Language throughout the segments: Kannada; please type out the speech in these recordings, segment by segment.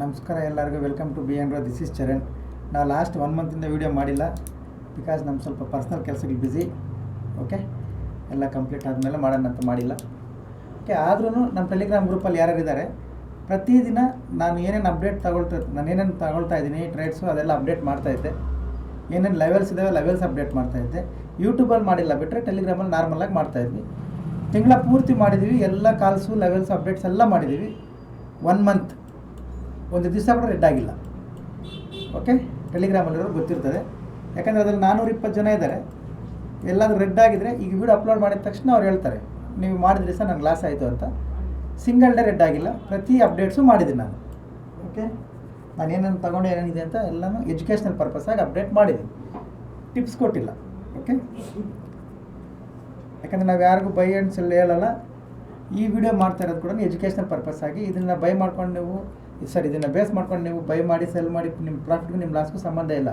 ನಮಸ್ಕಾರ ಎಲ್ಲರಿಗೂ welcome to B N row this is Charan ನಾವು ಲಾಸ್ಟ್ ಒನ್ ಮಂತಿಂದ ವೀಡಿಯೋ ಮಾಡಿಲ್ಲ. ಬಿಕಾಸ್ ನಮ್ಮ ಸ್ವಲ್ಪ ಪರ್ಸ್ನಲ್ ಕೆಲಸಗಳು ಬ್ಯುಸಿ ಓಕೆ ಎಲ್ಲ ಕಂಪ್ಲೀಟ್ ಆದಮೇಲೆ ಮಾಡೋಣ ಅಂತ ಮಾಡಿಲ್ಲ. ಓಕೆ ಆದ್ರೂ ನಮ್ಮ ಟೆಲಿಗ್ರಾಮ್ ಗ್ರೂಪಲ್ಲಿ ಯಾರ್ಯಾರು ಇದ್ದಾರೆ ಪ್ರತಿದಿನ ನಾನು ಏನೇನು ಅಪ್ಡೇಟ್ ತಗೊಳ್ತಾ, ನಾನು ಏನೇನು ತಗೊಳ್ತಾ ಇದ್ದೀನಿ ಟ್ರೇಡ್ಸು ಅದೆಲ್ಲ ಅಪ್ಡೇಟ್ ಮಾಡ್ತಾ ಇದ್ದೆ. ಏನೇನು ಲೆವೆಲ್ಸ್ ಇದ್ದಾವೆ ಲೆವೆಲ್ಸ್ ಅಪ್ಡೇಟ್ ಮಾಡ್ತಾ ಇದ್ದೆ. ಯೂಟ್ಯೂಬಲ್ಲಿ ಮಾಡಿಲ್ಲ ಬಿಟ್ಟರೆ ಟೆಲಿಗ್ರಾಮಲ್ಲಿ ನಾರ್ಮಲಾಗಿ ಮಾಡ್ತಾ ಇದ್ವಿ. ತಿಂಗಳ ಪೂರ್ತಿ ಮಾಡಿದ್ದೀವಿ ಎಲ್ಲ ಕಾಲ್ಸು ಲೆವೆಲ್ಸ್ ಅಪ್ಡೇಟ್ಸ್ ಎಲ್ಲ ಮಾಡಿದ್ದೀವಿ ಒನ್ ಮಂತ್ ಒಂದು ದಿವಸ ಕೂಡ ರೆಡ್ ಆಗಿಲ್ಲ. ಓಕೆ ಟೆಲಿಗ್ರಾಮಲ್ಲಿರೋರು ಗೊತ್ತಿರ್ತದೆ. ಯಾಕಂದರೆ ಅದರಲ್ಲಿ ನಾನ್ನೂರ ಇಪ್ಪತ್ತು ಜನ ಇದ್ದಾರೆ. ಎಲ್ಲಾದರೂ ರೆಡ್ ಆಗಿದ್ದರೆ ಈಗ ವಿಡಿಯೋ ಅಪ್ಲೋಡ್ ಮಾಡಿದ ತಕ್ಷಣ ಅವ್ರು ಹೇಳ್ತಾರೆ, ನೀವು ಮಾಡಿದ್ರಿ ಸರ್ ನನಗೆ ಲಾಸ್ ಆಯಿತು ಅಂತ. ಸಿಂಗಲ್ ಡೇ ರೆಡ್ ಆಗಿಲ್ಲ. ಪ್ರತಿ ಅಪ್ಡೇಟ್ಸು ಮಾಡಿದ್ದೀನಿ ನಾನು. ಓಕೆ ನಾನು ಏನೇನು ತೊಗೊಂಡು, ಏನೇನಿದೆ ಅಂತ ಎಲ್ಲನೂ ಎಜುಕೇಷನಲ್ ಪರ್ಪಸ್ಸಾಗಿ ಅಪ್ಡೇಟ್ ಮಾಡಿದ್ದೀನಿ. ಟಿಪ್ಸ್ ಕೊಟ್ಟಿಲ್ಲ. ಓಕೆ ಯಾಕಂದರೆ ನಾವು ಯಾರಿಗೂ ಬೈ ಆ್ಯಂಡ್ ಸೆಲ್ ಹೇಳಲ್ಲ. ಈ ವಿಡಿಯೋ ಮಾಡ್ತಾ ಇರೋದು ಕೂಡ ಎಜುಕೇಷನಲ್ ಪರ್ಪಸ್ ಆಗಿ ಇದನ್ನು ಬೈ ಮಾಡ್ಕೊಂಡು ನೀವು ಸರ್ ಇದನ್ನು ಬೇಸ್ ಮಾಡ್ಕೊಂಡು ನೀವು ಬೈ ಮಾಡಿ ಸೆಲ್ ಮಾಡಿ, ನಿಮ್ಮ ಪ್ರಾಫಿಟ್ಗೂ ನಿಮ್ಮ ಲಾಸ್ಗೂ ಸಂಬಂಧ ಇಲ್ಲ.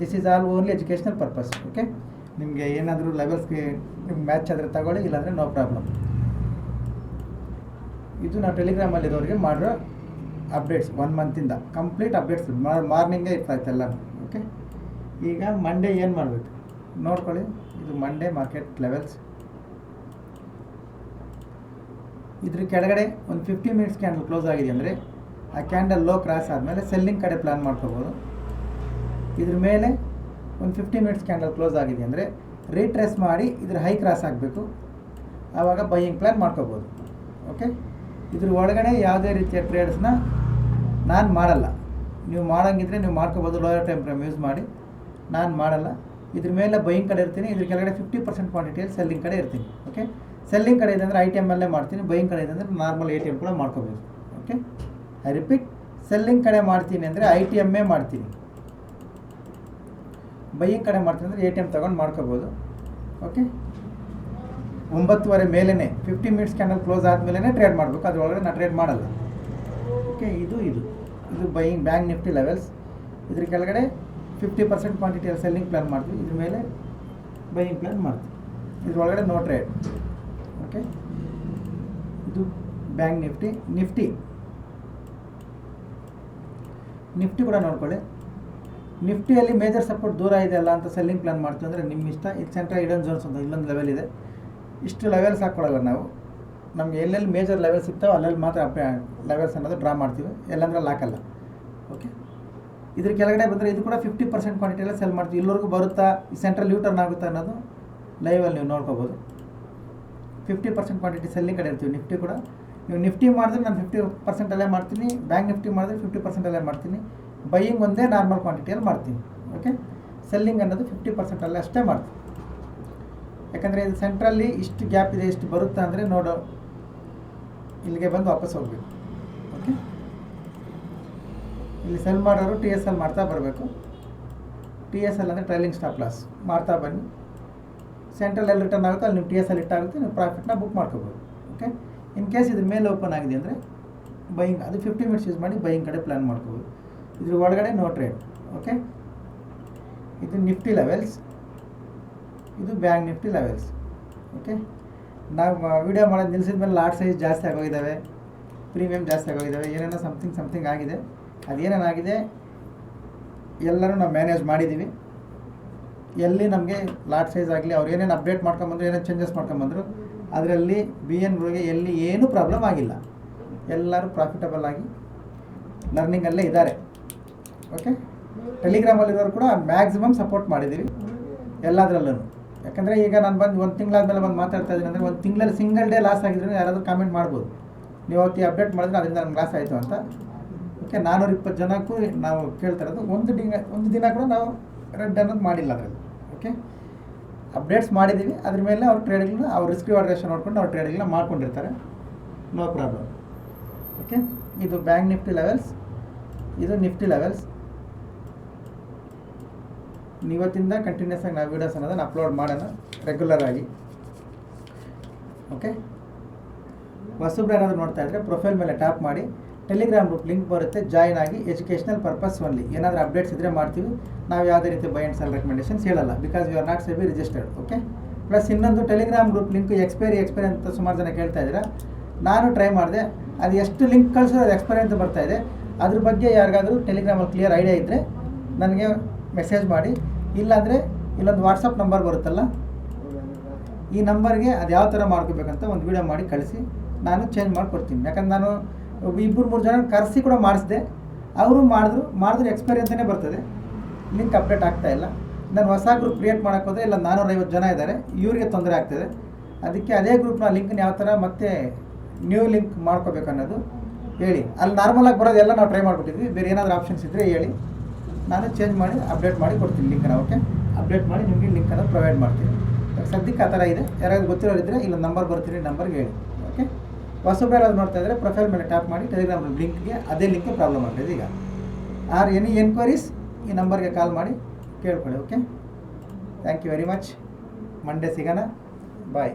This is all only educational purpose okay ನಿಮಗೆ ಏನಾದರೂ ಲೆವೆಲ್ಸ್ಗೆ ನಿಮ್ಗೆ ಮ್ಯಾಚ್ ಆದರೆ ತಗೊಳ್ಳಿ, ಇಲ್ಲಾಂದರೆ ನೋ ಪ್ರಾಬ್ಲಮ್ ಇದು ನಾವು ಟೆಲಿಗ್ರಾಮಲ್ಲಿರೋರಿಗೆ ಮಾಡಿರೋ ಅಪ್ಡೇಟ್ಸ್ ಒನ್ ಮಂತಿಂದ ಕಂಪ್ಲೀಟ್ ಅಪ್ಡೇಟ್ಸ್ ಮಾರ್ನಿಂಗೇ ಇರ್ತಾಯಿತ್ತು ಎಲ್ಲ ಓಕೆ ಈಗ ಮಂಡೇ ಏನು ಮಾಡಬೇಕು? ನೋಡ್ಕೊಳ್ಳಿ, ಇದು ಮಂಡೇ ಮಾರ್ಕೆಟ್ ಲೆವೆಲ್ಸ್ ಇದ್ರ ಕೆಳಗಡೆ ಒಂದು ಫಿಫ್ಟಿ ಮಿನಿಟ್ಸ್ ಕ್ಯಾಂಡಲ್ ಕ್ಲೋಸ್ ಆಗಿದೆ ಅಂದರೆ ಆ ಕ್ಯಾಂಡಲ್ ಲೋ ಕ್ರಾಸ್ ಆದಮೇಲೆ ಸೆಲ್ಲಿಂಗ್ ಕಡೆ ಪ್ಲ್ಯಾನ್ ಮಾಡ್ಕೋಬೋದು. ಇದ್ರ ಮೇಲೆ ಒಂದು ಫಿಫ್ಟಿ ಮಿನಿಟ್ಸ್ ಕ್ಯಾಂಡಲ್ ಕ್ಲೋಸ್ ಆಗಿದೆ ಅಂದರೆ ರೀಟ್ರೆಸ್ ಮಾಡಿ ಇದ್ರ ಹೈ ಕ್ರಾಸ್ ಆಗಬೇಕು. ಆವಾಗ ಬೈಯಿಂಗ್ ಪ್ಲ್ಯಾನ್ ಮಾಡ್ಕೋಬೋದು. ಓಕೆ ಇದ್ರ ಒಳಗಡೆ ಯಾವುದೇ ರೀತಿಯ ಟ್ರೇಡ್ಸ್ನ ನಾನು ಮಾಡಲ್ಲ. ನೀವು ಮಾಡೋಂಗಿದ್ರೆ ನೀವು ಮಾಡ್ಕೋಬೋದು ಲೋಯರ್ ಟೈಮ್ ಫ್ರೇಮ್ ಯೂಸ್ ಮಾಡಿ. ನಾನು ಮಾಡಲ್ಲ. ಇದ್ರ ಮೇಲೆ ಬೈಯಿಂಗ್ ಕಡೆ ಇರ್ತೀನಿ, ಇದ್ರ ಕೆಳಗಡೆ ಫಿಫ್ಟಿ ಪರ್ಸೆಂಟ್ ಕ್ವಾಂಟಿಟಿಯಲ್ಲಿ ಸೆಲ್ಲಿಂಗ್ ಕಡೆ ಇರ್ತೀನಿ. ಓಕೆ ಸೆಲ್ಲಿಂಗ್ ಕಡೆ ಇದೆ ಅಂದರೆ ಐ ಟಿ ಎಮ್ಮಲ್ಲೇ ಮಾಡ್ತೀನಿ ಬೈಯಿಂಗ್ ಕಡೆ ಇದೆ ಅಂದರೆ ನಾರ್ಮಲ್ ಎ ಟಿ ಎಂ ಕೂಡ ಮಾಡ್ಕೋಬೋದು. ಓಕೆ ಐ ರಿಪೀಟ್ ಸೆಲ್ಲಿಂಗ್ ಕಡೆ ಮಾಡ್ತೀನಿ ಅಂದರೆ ಐ ಟಿ ಎಮ್ಮೇ ಮಾಡ್ತೀನಿ. ಬೈಯಿಂಗ್ ಕಡೆ ಮಾಡ್ತೀನಿ ಅಂದರೆ ಎ ಟಿ ಎಂ ತೊಗೊಂಡು ಮಾಡ್ಕೋಬೋದು. ಓಕೆ ಒಂಬತ್ತುವರೆ ಮೇಲೇ ಫಿಫ್ಟಿ ಮಿನಿಟ್ಸ್ ಕ್ಯಾಂಡಲ್ ಕ್ಲೋಸ್ ಆದಮೇಲೆ ಟ್ರೇಡ್ ಮಾಡಬೇಕು. ಅದರೊಳಗಡೆ ನಾನು ಟ್ರೇಡ್ ಮಾಡಲ್ಲ. ಓಕೆ ಇದು ಇದು. ಇದು ಬೈಯಿಂಗ್ ಬ್ಯಾಂಕ್ ನಿಫ್ಟಿ ಲೆವೆಲ್ಸ್ ಇದ್ರ ಕೆಳಗಡೆ ಫಿಫ್ಟಿ ಪರ್ಸೆಂಟ್ ಕ್ವಾಂಟಿಟಿಯಲ್ಲಿ ಸೆಲ್ಲಿಂಗ್ ಪ್ಲ್ಯಾನ್ ಮಾಡ್ತೀವಿ. ಇದ್ರ ಮೇಲೆ ಬೈಯಿಂಗ್ ಪ್ಲ್ಯಾನ್ ಮಾಡ್ತೀವಿ. ಇದ್ರೊಳಗಡೆ ನೋ ಟ್ರೇಡ್ ಓಕೆ ಇದು ಬ್ಯಾಂಕ್ ನಿಫ್ಟಿ ನಿಫ್ಟಿ ನಿಫ್ಟಿ ಕೂಡ ನೋಡ್ಕೊಳ್ಳಿ. ನಿಫ್ಟಿಯಲ್ಲಿ ಮೇಜರ್ ಸಪೋರ್ಟ್ ದೂರ ಇದೆ ಅಲ್ಲ ಅಂತ ಸೆಲ್ಲಿಂಗ್ ಪ್ಲಾನ್ ಮಾಡ್ತೀವಿ ಅಂದರೆ ನಿಮ್ಮ ಇಷ್ಟ. ಇದು ಸೆಂಟ್ರಲ್ ಇಡನ್ ಝೋನ್ಸ್ ಅಂತ ಇಲ್ಲೊಂದು ಲೆವೆಲ್ ಇದೆ. ಇಷ್ಟು ಲೆವೆಲ್ಸ್ ಹಾಕ್ಕೊಳ್ಳಲ್ಲ ನಾವು. ನಮ್ಗೆ ಎಲ್ಲೆಲ್ಲಿ ಮೇಜರ್ ಲೆವೆಲ್ ಸಿಗ್ತಾವೆ ಅಲ್ಲೆಲ್ಲಿ ಮಾತ್ರ ಲೆವೆಲ್ಸ್ ಅನ್ನೋದು ಡ್ರಾ ಮಾಡ್ತೀವಿ. ಎಲ್ಲಂದ್ರೆ ಹಾಕಲ್ಲ ಓಕೆ ಇದ್ರ ಕೆಳಗಡೆ ಬಂದರೆ ಇದು ಕೂಡ ಫಿಫ್ಟಿ ಪರ್ಸೆಂಟ್ ಕ್ವಾಂಟಿಟಿಯಲ್ಲಿ ಸೆಲ್ ಮಾಡ್ತೀವಿ. ಇಲ್ಲಿವರೆಗೂ ಬರುತ್ತಾ? ಈ ಸೆಂಟ್ರಲ್ ಯೂಟರ್ನ್ ಆಗುತ್ತಾ ಅನ್ನೋದು ಲೈವಲ್ಲಿ ನೀವು ನೋಡ್ಕೋಬೋದು. ಫಿಫ್ಟಿ ಪರ್ಸೆಂಟ್ ಕ್ವಾಂಟಿಟಿ ಸೆಲ್ಲಿಂಗ್ ಕಡೆ ಇರ್ತೀವಿ. ನಿಫ್ಟಿ ಕೂಡ ನೀವು ನಿಫ್ಟಿ ಮಾಡಿದ್ರೆ ನಾನು ಫಿಫ್ಟಿ ಪರ್ಸೆಂಟಲ್ಲೇ ಮಾಡ್ತೀನಿ, ಬ್ಯಾಂಕ್ ನಿಫ್ಟಿ ಮಾಡಿದ್ರೆ ಫಿಫ್ಟಿ ಪರ್ಸೆಂಟಲ್ಲೇ ಮಾಡ್ತೀನಿ. ಬೈಯಿಂಗ್ ಒಂದೇ ನಾರ್ಮಲ್ ಕ್ವಾಂಟಿಟಿಯಲ್ಲಿ ಮಾಡ್ತೀನಿ ಓಕೆ ಸೆಲ್ಲಿಂಗ್ ಅನ್ನೋದು ಫಿಫ್ಟಿ ಪರ್ಸೆಂಟಲ್ಲೇ ಅಷ್ಟೇ ಮಾಡ್ತೀನಿ. ಯಾಕಂದರೆ ಇದು ಸೆಂಟ್ರಲ್ಲಿ ಇಷ್ಟು ಗ್ಯಾಪ್ ಇದೆ, ಇಷ್ಟು ಬರುತ್ತೆ ಅಂದರೆ ನೋಡು, ಇಲ್ಲಿಗೆ ಬಂದು ವಾಪಸ್ ಹೋಗಬೇಕು ಓಕೆ ಇಲ್ಲಿ ಸೆಲ್ ಮಾಡೋರು ಟಿ ಎಸ್ ಎಲ್ ಮಾಡ್ತಾ ಬರಬೇಕು. ಟಿ ಎಸ್ ಎಲ್ ಅಂದರೆ ಟ್ರೈಲಿಂಗ್ ಸ್ಟಾಪ್ ಲಾಸ್ ಮಾಡ್ತಾ ಬನ್ನಿ. ಸೆಂಟ್ರಲ್ ಎಲ್ಲಿ ರಿಟರ್ನ್ ಆಗುತ್ತೆ, ಅಲ್ಲಿ ನೀವು ಟಿ ಎಸ್ ಎಲ್ ಇಟ್ಟಾಗುತ್ತೆ ನೀವು ಪ್ರಾಫಿಟ್ನ ಬುಕ್ ಮಾಡ್ಕೋಬೋದು ಓಕೆ ಇನ್ ಕೇಸ್ ಇದ್ರ ಮೇಲೆ ಓಪನ್ ಆಗಿದೆ ಅಂದರೆ ಬೈಯಿಂಗ್ ಅದು ಫಿಫ್ಟಿ ಮಿನಿಟ್ಸ್ ಯೂಸ್ ಮಾಡಿ ಬೈಯಿಂಗ್ ಕಡೆ ಪ್ಲ್ಯಾನ್ ಮಾಡ್ಕೋಬೋದು. ಇದ್ರ ಒಳಗಡೆ ನೋ ಟ್ರೇಡ್ ಓಕೆ ಇದು ನಿಫ್ಟಿ ಲೆವೆಲ್ಸ್ ಇದು ಬ್ಯಾಂಕ್ ನಿಫ್ಟಿ ಲೆವೆಲ್ಸ್ ಓಕೆ ನಾವು ವಿಡಿಯೋ ಮಾಡೋದು ನಿಲ್ಸಿದ ಮೇಲೆ ಲಾಟ್ ಸೈಜ್ ಜಾಸ್ತಿ ಆಗೋಗಿದ್ದಾವೆ ಪ್ರೀಮಿಯಮ್ ಜಾಸ್ತಿ ಆಗೋಗಿದ್ದಾವೆ ಏನೇನೋ ಸಮಥಿಂಗ್ ಸಮಥಿಂಗ್ ಆಗಿದೆ. ಅದೇನೇನಾಗಿದೆ? ಎಲ್ಲರೂ ನಾವು ಮ್ಯಾನೇಜ್ ಮಾಡಿದ್ದೀವಿ ಎಲ್ಲಿ ನಮಗೆ ಲಾಟ್ ಸೈಜ್ ಆಗಲಿ, ಅವ್ರು ಏನೇನು ಅಪ್ಡೇಟ್ ಮಾಡ್ಕೊಂಬಂದ್ರು, ಏನೇನು ಚೇಂಜಸ್ ಮಾಡ್ಕೊಂಬಂದ್ರು, ಅದರಲ್ಲಿ ಬಿ ಎನ್ಗಳಿಗೆ ಎಲ್ಲಿ ಏನೂ ಪ್ರಾಬ್ಲಮ್ ಆಗಿಲ್ಲ. ಎಲ್ಲರೂ ಪ್ರಾಫಿಟಬಲ್ ಆಗಿ ಲರ್ನಿಂಗಲ್ಲೇ ಇದ್ದಾರೆ ಓಕೆ ಟೆಲಿಗ್ರಾಮಲ್ಲಿರೋರು ಕೂಡ ಮ್ಯಾಕ್ಸಿಮಮ್ ಸಪೋರ್ಟ್ ಮಾಡಿದ್ದೀವಿ ಎಲ್ಲದರಲ್ಲೂ ಯಾಕಂದರೆ ಈಗ ನಾನು ಬಂದು ಒಂದು ತಿಂಗಳಾದ್ಮೇಲೆ ಬಂದು ಮಾತಾಡ್ತಾ ಇದ್ದೀನಿ ಅಂದರೆ ಒಂದು ತಿಂಗಳಲ್ಲಿ ಸಿಂಗಲ್ ಡೇ ಲಾಸ್ ಆಗಿದ್ರೆ ಯಾರಾದರೂ ಕಾಮೆಂಟ್ ಮಾಡ್ಬೋದು. ನೀವು ಅವತ್ತಿ ಅಪ್ಡೇಟ್ ಮಾಡಿದ್ರೆ ಅದರಿಂದ ನಮ್ಗೆ ಲಾಸ್ ಆಯಿತು ಅಂತ. ಓಕೆ ನಾನ್ನೂರ ಇಪ್ಪತ್ತು ಜನಕ್ಕೂ ನಾವು ಕೇಳ್ತಾ ಇರೋದು. ಒಂದು ದಿನ ಒಂದು ದಿನ ಕೂಡ ನಾವು ರೆಡ್ ಅನ್ನೋದು ಮಾಡಿಲ್ಲ ಅದರಲ್ಲಿ. ಓಕೆ ಅಪ್ಡೇಟ್ಸ್ ಮಾಡಿದ್ದೀವಿ ಅದ್ರ ಮೇಲೆ ಅವ್ರ ಟ್ರೇಡ್ಗಳನ್ನ ಅವ್ರ ರಿಸ್ಕ್ ರಿವಾರ್ಡ್ ರೇಷನ್ ನೋಡ್ಕೊಂಡು ಅವ್ರ ಟ್ರೇಡ್ಗಳನ್ನ ಮಾಡ್ಕೊಂಡಿರ್ತಾರೆ. ನೋ ಪ್ರಾಬ್ಲಮ್ ಓಕೆ ಇದು ಬ್ಯಾಂಕ್ ನಿಫ್ಟಿ ಲೆವೆಲ್ಸ್ ಇದು ನಿಫ್ಟಿ ಲೆವೆಲ್ಸ್ ಇವತ್ತಿಂದ ಕಂಟಿನ್ಯೂಸ್ ಆಗಿ ನಾವು ವೀಡಿಯೋಸ್ ಅನ್ನೋದನ್ನು ಅಪ್ಲೋಡ್ ಮಾಡೋಣ ರೆಗ್ಯುಲರ್ ಆಗಿ. ಓಕೆ ವಸುಬ್ರ ಯಾರಾದರೂ ನೋಡ್ತಾ ಇದ್ದರೆ ಪ್ರೊಫೈಲ್ ಮೇಲೆ ಟ್ಯಾಪ್ ಮಾಡಿ. ಟೆಲಿಗ್ರಾಮ್ ಗ್ರೂಪ್ ಲಿಂಕ್ ಬರುತ್ತೆ, ಜಾಯ್ನ್ ಆಗಿ ಎಜುಕೇಷನಲ್ ಪರ್ಪಸ್ ಓನ್ಲಿ ಏನಾದರೂ ಅಪ್ಡೇಟ್ಸ್ ಇದ್ದರೆ ಮಾಡ್ತೀವಿ. ನಾವು ಯಾವುದೇ ರೀತಿ ಬೈ ಆ್ಯಂಡ್ ಸೆಲ್ ರೆಕಮೆಂಡೇಷನ್ಸ್ ಹೇಳಲ್ಲ. Because you are not SEBI registered okay plus ಇನ್ನೊಂದು Telegram group link expiry expiry ಅಂತ ಸುಮಾರು ಜನ ಕೇಳ್ತಾ ಇದ್ದೀರಾ? ನಾನು ಟ್ರೈ ಮಾಡಿದೆ. ಅದು ಎಷ್ಟು ಲಿಂಕ್ ಕಳಿಸೋ ಅದು ಎಕ್ಸ್ಪೈರಿ ಅಂತ ಬರ್ತಾ ಇದೆ. ಅದ್ರ ಬಗ್ಗೆ ಯಾರಿಗಾದರೂ ಟೆಲಿಗ್ರಾಮಲ್ಲಿ ಕ್ಲಿಯರ್ ಐಡಿಯಾ ಇದ್ದರೆ ನನಗೆ ಮೆಸೇಜ್ ಮಾಡಿ. ಇಲ್ಲಾಂದರೆ ಇಲ್ಲೊಂದು ವಾಟ್ಸಪ್ ನಂಬರ್ ಬರುತ್ತಲ್ಲ? ಈ ನಂಬರ್ಗೆ ಅದು ಯಾವ ಥರ ಮಾಡ್ಕೋಬೇಕಂತ ಒಂದು ವಿಡಿಯೋ ಮಾಡಿ ಕಳಿಸಿ. ನಾನು ಚೇಂಜ್ ಮಾಡಿಕೊಡ್ತೀನಿ. ಯಾಕಂದ್ರೆ ನಾನು ಇಬ್ಬರು ಮೂರು ಜನ ಕರೆಸಿ ಕೂಡ ಮಾಡಿಸಿದೆ. ಅವರು ಮಾಡಿದ್ರು, ಮಾಡಿದ್ರೆ ಎಕ್ಸ್ಪೀರಿಯನ್ಸೇ ಬರ್ತದೆ. ಲಿಂಕ್ ಅಪ್ಡೇಟ್ ಆಗ್ತಾ ಇಲ್ಲ. ನಾನು ಹೊಸ ಗ್ರೂಪ್ ಕ್ರಿಯೇಟ್ ಮಾಡೋಕ್ಕೆ ಹೋದರೆ ಇಲ್ಲ ನಾನ್ನೂರೈವತ್ತು ಜನ ಇದ್ದಾರೆ. ಇವರಿಗೆ ತೊಂದರೆ ಆಗ್ತದೆ. ಅದಕ್ಕೆ ಅದೇ ಗ್ರೂಪ್ನ ಲಿಂಕ್ನ ಯಾವ ಥರ ಮತ್ತೆ ನ್ಯೂ ಲಿಂಕ್ ಮಾಡ್ಕೋಬೇಕು ಅನ್ನೋದು ಹೇಳಿ. ಅಲ್ಲಿ ನಾರ್ಮಲಾಗಿ ಬರೋದೆಲ್ಲ ನಾವು ಟ್ರೈ ಮಾಡಿಬಿಟ್ಟಿದ್ವಿ. ಬೇರೆ ಏನಾದರೂ ಆಪ್ಷನ್ಸ್ ಇದ್ದರೆ ಹೇಳಿ. ನಾನು ಚೇಂಜ್ ಮಾಡಿ ಅಪ್ಡೇಟ್ ಮಾಡಿ ಕೊಡ್ತೀನಿ ಲಿಂಕನ್ನು ಓಕೆ ಅಪ್ಡೇಟ್ ಮಾಡಿ ನಿಮಗೆ ಲಿಂಕನ್ನು ಪ್ರೊವೈಡ್ ಮಾಡ್ತೀನಿ. ಸದ್ಯಕ್ಕೆ ಆ ಥರ ಇದೆ. ಯಾರಾದರೂ ಗೊತ್ತಿರೋರಿದ್ದರೆ ಇಲ್ಲ ನಂಬರ್ ಬರ್ತೀನಿ ನಂಬರ್ಗೆ ಹೇಳಿ. ಹೊಸಬ್ರು ಯಾರಾದ್ರು ನೋಡ್ತಾ ಇದ್ದರೆ ಪ್ರೊಫೈಲ್ ಮೇಲೆ ಟ್ಯಾಪ್ ಮಾಡಿ ಟೆಲಿಗ್ರಾಮ್ ಲಿಂಕ್ಗೆ ಅದೇ ಲಿಂಕ್ಗೆ ಪ್ರಾಬ್ಲಮ್ ಆಗ್ತದೆ ಈಗ. ಆರ್ ಎನಿ ಎನ್ಕ್ವೈರೀಸ್ ಈ ನಂಬರ್ಗೆ ಕಾಲ್ ಮಾಡಿ ಕೇಳ್ಕೊಳ್ಳಿ okay thank you very much Monday ಸಿಗೋಣ. ಬಾಯ್